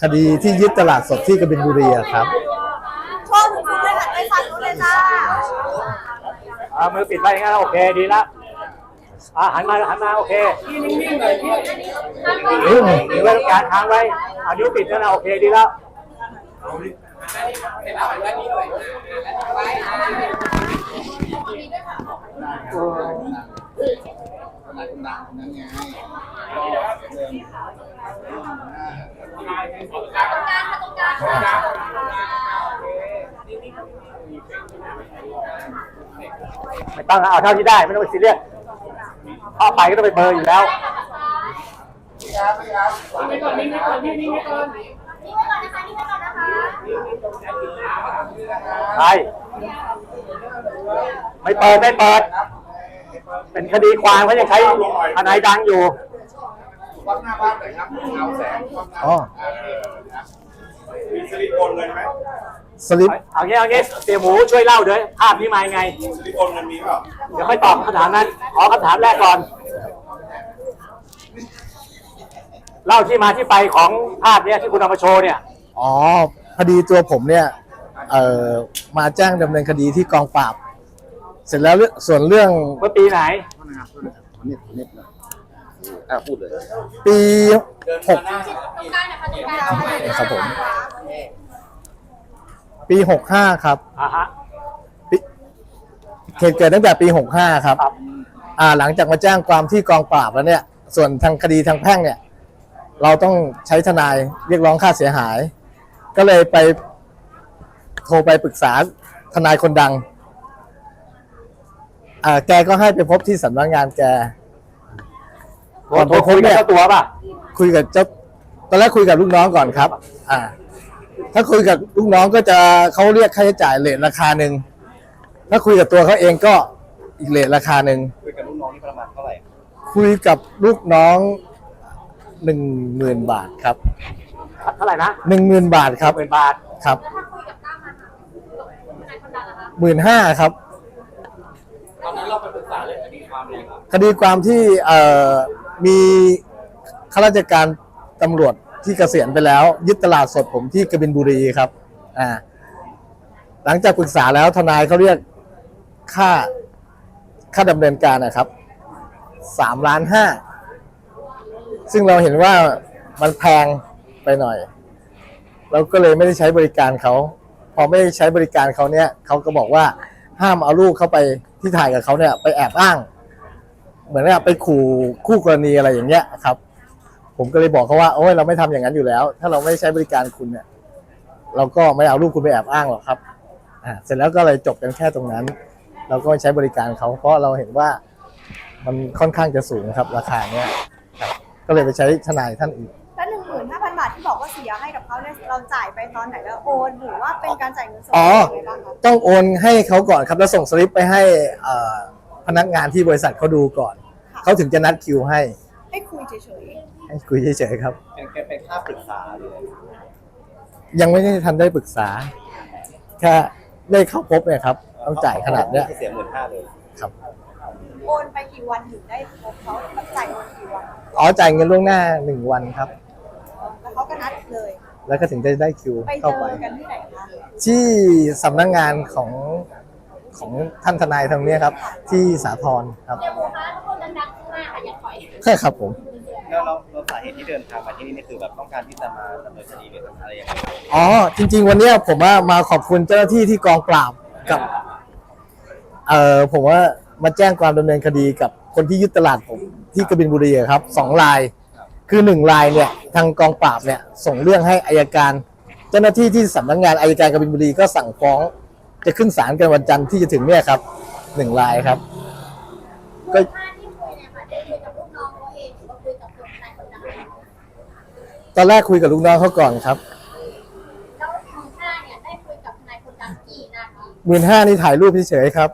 คดีที่ยึดตลาดสดที่กบินบุรีอะครับ โชว์หนูคุณเลยหันไปฝั่งนู้นเลยจ้าเอามือปิดไปงั้นโอเคดีละอะหันมาหันมาโอเคนิ่งๆเลยถือไว้ตรงกลางค้างไว้เอานิ้วปิดนั่นนะโอเคดีแล้ว ไม่ต้องนะเอาเท่าที่ได้ไม่ต้องไปซีเรียสเข้าไปก็ต้องไปเบอร์อยู่แล้วนี่ไว้ก่อนนะคะนี่ไว้ก่อนนะคะใช่ไม่เปิดไม่เปิด เป็นคดีความเขายังใช้ทนายดังอยู่ วัดหน้าบ้านหน่อยครับเงาแสงวัดหน้าอ๋อมีซิลิโคนเงินไหมสลิปเอางี้เอางี้เสียหมูช่วยเล่าด้วยภาพนี้มายังไงซิลิโคนเงินมีเปล่าเดี๋ยวค่อยตอบคำถามนั้น ขอคำถามแรกก่อน เล่าที่มาที่ไปของภาพเนี้ยที่คุณเอามาโชว์เนี่ย อ๋อพอดีตัวผมเนี่ยเอ่อมาแจ้งดำเนินคดีที่กองปราบ เสร็จแล้วเรื่องส่วนเรื่องเมื่อปีไหนอ่าพูดเลย ปีหกตรงกลางนะคะตรงกลางครับผม ปีหกห้าครับอ่าฮะปีเหตุเกิดตั้งแต่ปีหกห้าครับ ครับ อ่า หลังจากมาแจ้งความที่กองปราบแล้วเนี่ย ส่วนทางคดีทางแพ่งเนี่ย เราต้องใช้ทนายเรียกร้องค่าเสียหาย ก็เลยไปโทรไปปรึกษาทนายคนดัง อ่า แกก็ให้ไปพบที่สำนักงานแก ก่อนไปพบคุยกับเนี่ยเจ้าตัวป่ะคุยกับเจ้าตอนแรกคุยกับลูกน้องก่อนครับ อ่า ถ้าคุยกับลูกน้องก็จะเขาเรียกค่าใช้จ่ายเลทราคาหนึ่งถ้าคุยกับตัวเขาเองก็อีกเลทราคาหนึ่งคุยกับลูกน้องนี่ประมาณเท่าไหร่คุยกับลูกน้องหนึ่งหมื่นบาทครับเท่าไหร่นะหนึ่งหมื่นบาทครับหมื่นบาทครับถ้าคุยกับตั้มอะค่ะนายคนดังนะคะหมื่นห้าครับตอนนั้นเราไปปรึกษาเรื่องคดีความเลยครับคดีความที่เอ่อ มีข้าราชการตำรวจที่เกษียณไปแล้ว ยึดตลาดสดผมที่กบินบุรีครับ อ่า หลังจากปรึกษาแล้วทนายเขาเรียกค่าค่าดำเนินการนะครับสามล้านห้าซึ่งเราเห็นว่ามันแพงไปหน่อย เราก็เลยไม่ได้ใช้บริการเขาพอไม่ได้ใช้บริการเขาเนี่ยเขาก็บอกว่าห้ามเอาลูกเข้าไปที่ถ่ายกับเขาเนี่ย ไปแอบอ้าง เหมือนกับไปขู่คู่กรณีอะไรอย่างเงี้ยครับ ผมก็เลยบอกเขาว่าโอ้ยเราไม่ทำอย่างนั้นอยู่แล้ว ถ้าเราไม่ใช้บริการคุณเนี่ย เราก็ไม่เอารูปคุณไปแอบอ้างหรอกครับอ่าเสร็จแล้วก็เลยจบกันแค่ตรงนั้น เราก็ใช้บริการเขาเพราะเราเห็นว่ามันค่อนข้างจะสูงครับ ราคาเนี้ยครับก็เลยไปใช้ทนายท่านอื่นแล้วหนึ่งหมื่นห้าพันบาทที่บอกว่าเสียให้กับเขาเนี่ยเราจ่ายไปตอนไหนแล้วโอนหรือว่าเป็นการจ่ายเงินสดอ๋อยังไงบ้างคะต้องโอนให้เขาก่อนครับแล้วส่งสลิปไปให้เอ่อ พนักงานที่บริษัทเขาดูก่อน เขาถึงจะนัดคิวให้ ให้คุยเฉยให้คุยเฉยๆครับเป็นแค่เป็นค่าปรึกษาเลยยังไม่ได้ทันได้ปรึกษา แค่ได้เข้าพบเนี่ยครับต้องจ่ายขนาดเนี้ย เสียหมื่นห้าเลยครับ ๆโอนไปกี่วันถึงได้พบเขาแบบจ่ายเงินกี่วันอ๋อจ่ายเงินล่วงหน้าหนึ่งวันครับ แล้วเขาก็นัดเลย แล้วก็ถึงจะได้คิวไปเจเข้าอไปกันที่ไหนคะที่สำนักงานของ ของท่านทนายทางเนี้ยครับ ที่สาทรครับเดี๋ยวหมูคะทุกคนดังๆข้างหน้าค่ะอย่าถอยใช่ครับผมแล้วเราเราสาเหตุที่เดินทางมาที่นี่นี่คือแบบต้องการที่จะมาดำเนินคดีหรืออะไรยังไงอ๋อจริง ๆ วันเนี้ยผมว่ามาขอบคุณเจ้าหน้าที่ที่กองปราบกับเอ่อผมว่ามาแจ้งความดำเนินคดีกับคนที่ยึดตลาดผมที่กบินบุรีอะครับสองราย คือหนึ่งรายเนี่ยทางกองปราบเนี่ยส่งเรื่องให้อายการ เจ้าหน้าที่ที่สำนักงานอายการกบินบุรีก็สั่งฟ้อง จะขึ้นศาลกันวันจันทร์ที่จะถึงเนี่ยครับหนึ่งรายครับ ก็ค่าที่คุยเนี่ยค่ะได้คุยกับลูกน้องเขาเองหรือว่าคุยกับคนนายคนดังตอนแรกคุยกับลูกน้องเขาก่อนครับแล้วหมื่นห้าเนี่ยได้คุยกับนายคนดังกี่นาทีหมื่นห้านี่ถ่ายรูปเฉยๆครับ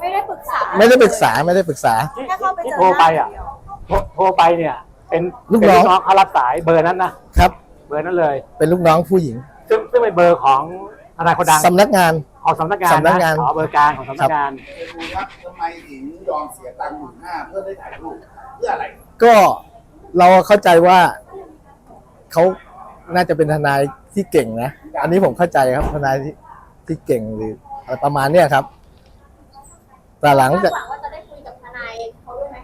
ไม่ได้ปรึกษาไม่ได้ปรึกษาไม่ได้ปรึกษา ที่แค่เข้าไปเจที่อโทรไปอะหน้าอย่างเดียวโทรโทรไปเนี่ย เป็นลูกเป็นน้องลูกน้อง เขารับสายเบอร์นั้นนะครับ เบอร์นั้นเลย เป็นลูกน้องผู้หญิง ซึ่งซึ่งเป็นเบอร์ของ ทนายคนดังสำนักงาน ของสำนักงานสำนักงานอ๋อเบอร์กลางของสำนักงานดูครับทำไมถึงยอมเสียตังค์หมื่นห้าเพื่อได้ถ่ายรูปเพื่ออะไรก็เราเข้าใจว่าเขาน่าจะเป็นทนายที่เก่งนะ อันนี้ผมเข้าใจครับทนายที่ที่เก่งหรืออะไรประมาณเนี้ยครับ แต่หลังจาก หวังว่าจะได้คุยกับทนายเขาด้วยไหม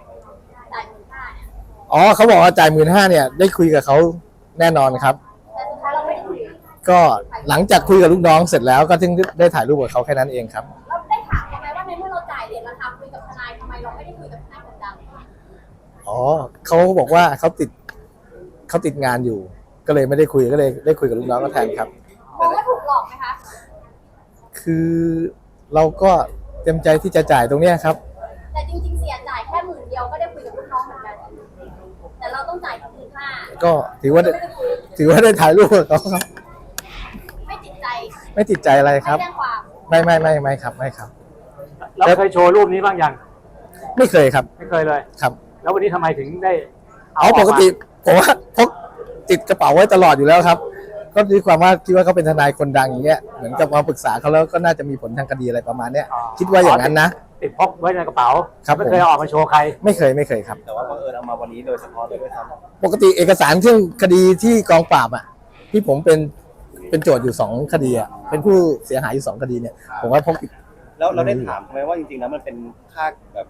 จ่ายหมื่นห้าเนี่ย อ๋อเขาบอกว่าจ่ายหมื่นห้าเนี่ย ได้คุยกับเขาแน่นอนครับ ก็หลังจากคุยกับลูกน้องเสร็จแล้วก็ถึงได้ถ่ายรูปกับเขาแค่นั้นเองครับ เราได้ถามเขาไหมว่าในเมื่อเราจ่ายเหรียญราคาคุยกับทนายทำไมเราไม่ได้คุยกับทนายคนดังอ๋อเขาบอกว่าเขาติดเขาติดงานอยู่ ก็เลยไม่ได้คุยก็เลยได้คุยกับลูกน้องก็แทนครับ มองว่าถูกหลอกไหมคะคือเราก็เต็มใจที่จะจ่ายตรงเนี้ยครับ แต่จริงๆเสียจ่ายแค่หมื่นเดียวก็ได้คุยกับลูกน้องเหมือนกัน แต่เราต้องจ่ายหมื่นห้าก็ถือว่าได้ไม่ได้คุย ถือว่าได้ถ่ายรูปกับเขาครับไม่ติดใจ ไม่ติดใจอะไรครับไม่แจ้งความไม่ไม่ไม่ไม่ครับไม่ครับเราเคยโชว์รูปนี้บ้างยังไม่เคยครับไม่เคยเลย ครับแล้ววันนี้ทำไมถึงได้เอาออปมากติผมว่าพกติดกระเป๋าไว้ตลอดอยู่แล้วครับ ก็ด้วยความว่าคิดว่าเขาเป็นทนายคนดังอย่างเงี้ยเหมือนกับมาปรึกษาเขาแล้วก็น่าจะมีผลทางคดีอะไรประมาณเนี้ยคิดว่าอย่างนั้นนะ ติดพกไว้ในกระเป๋าครับ ไม่เคยเอาออกมาโชว์ใคร ไม่เคยไม่เคยครับ แต่ว่าบังเอิญเอามาวันนี้โดยเฉพาะเลยด้วยซ้ำปกติเอกสารซึ่งคดีที่กองปราบอะที่ผมเป็น เป็นโจทย์อยู่สองคดีอะเป็นผู้เสียหายอยู่สองคดีเนี่ยผมว่าพกแล้วเราได้ถามเขาไหมว่าจริงๆแล้วมันเป็นค่าแบบ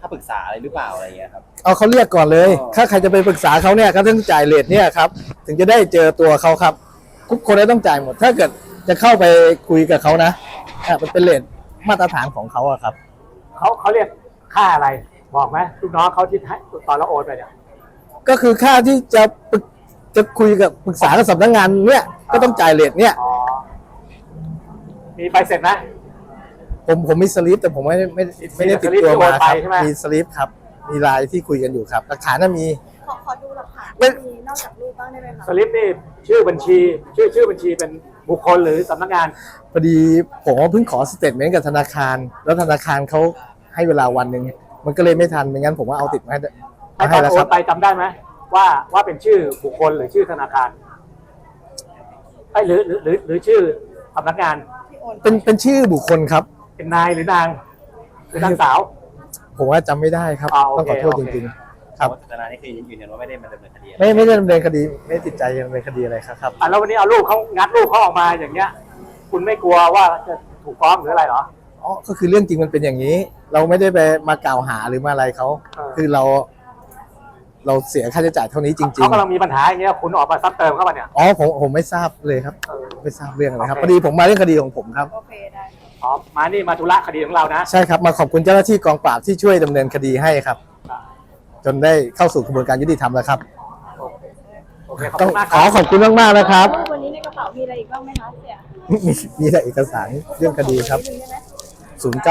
ค่าปรึกษาอะไรหรือเปล่าอะไรเงี้ยครับ เอาเขาเรียกก่อนเลยอ๋อถ้าใครจะไปปรึกษาเขาเนี่ยก็ต้องจ่ายเลทเนี่ยครับ ถึงจะได้เจอตัวเขาครับ ทุกคนเลยต้องจ่ายหมด ถ้าเกิดจะเข้าไปคุยกับเขานะอะมันเป็นเลทมาตรฐานของเขาอะครับ เขาเขาเรียกค่าอะไรบอกไหมลูกน้องเขาที่ให้ตอนเราโอนไปเนี่ยก็คือค่าที่จะปรึกจะคุยกับปรึกษากับสำนักงานเนี่ย ก็ต้องจ่ายเลทเนี่ย อ๋อ มีใบเสร็จไหมผมผมมีสลิปแต่ผมไม่ได้ไม่ไม่ได้ติดตัวมาครับมีสลิปครับ มีไลน์ที่คุยกันอยู่ครับหลักฐานน่ะมี ขอขอดูหลักฐานไม่ ที่มีนอกจากรูปบ้างได้ไหมคะสลิปนี่ชื่อบัญชี ชื่อชื่อบัญชีเป็นบุคคลหรือสำนักงาน พอดีผมเพิ่งขอสเตทเมนต์กับธนาคาร แล้วธนาคารเขาให้เวลาวันหนึ่งมันก็เลยไม่ทันไม่งั้นผมว่าเอาติดมาให้ให้มาตให้อนแล้วโอครันบ ไปจำได้ไหมว่าว่าเป็นชื่อบุคคลหรือชื่อธนาคาร ไอ้ยหรือหรือหรือหรือชื่อสำนักงานที่โอนเป็นเป็นชื่อบุคคลครับ เป็นนายหรือนางหรือนางสาว ผมว่าจำไม่ได้ครับอ่าโอเคต้องขอโทษโอจเค ริงๆครับ แต่ว่าทนายนี่คือยืนยันว่าไม่ได้มาดำเนินคดีอะไร ไม่ไม่ได้ดำเนินคดี ไม่ติดใจดำเนินคดีอะไรครับครับ อะแล้ววันนี้เอารูปเขางัดรูปเขาออกมาอย่างเงี้ย คุณไม่กลัวว่าจะถูกฟ้องหรืออะไรเหรอ อ๋อ ก็คือเรื่องจริงมันเป็นอย่างนี้ เราไม่ได้ไปมากล่าวหาหรือมาอะไรเขา เออ คือเรา เราเสียค่าใช้จ่ายเท่านี้จริงๆเขากำลังมีปัญหาอย่างเงี้ยคุณออกมาซัำเติมเข้าไปเนี่ย อ๋อผมผมไม่ทราบเลยครับไม่ทราบเรื่องอะไรครับพอดีผมมาเรื่องคดีของผมครับ โอเคได้ อ๋อมานี่มาธุระคดีของเรานะใช่ครับ มาขอบคุณเจ้าหน้าที่กองปราบที่ช่วยดำเนินคดีให้ครับ จนได้เข้าสู่กระบวนการยุติธรรมแล้วครับขอบต้องคุณมากขอขอบคุณมากๆนะครับ วันนี้ในกระเป๋ามีอะไรอีกบ้างไหมคะเสี่ยมีมีแต่เอกสารเรื่องคดีครับศูนย์เจ้า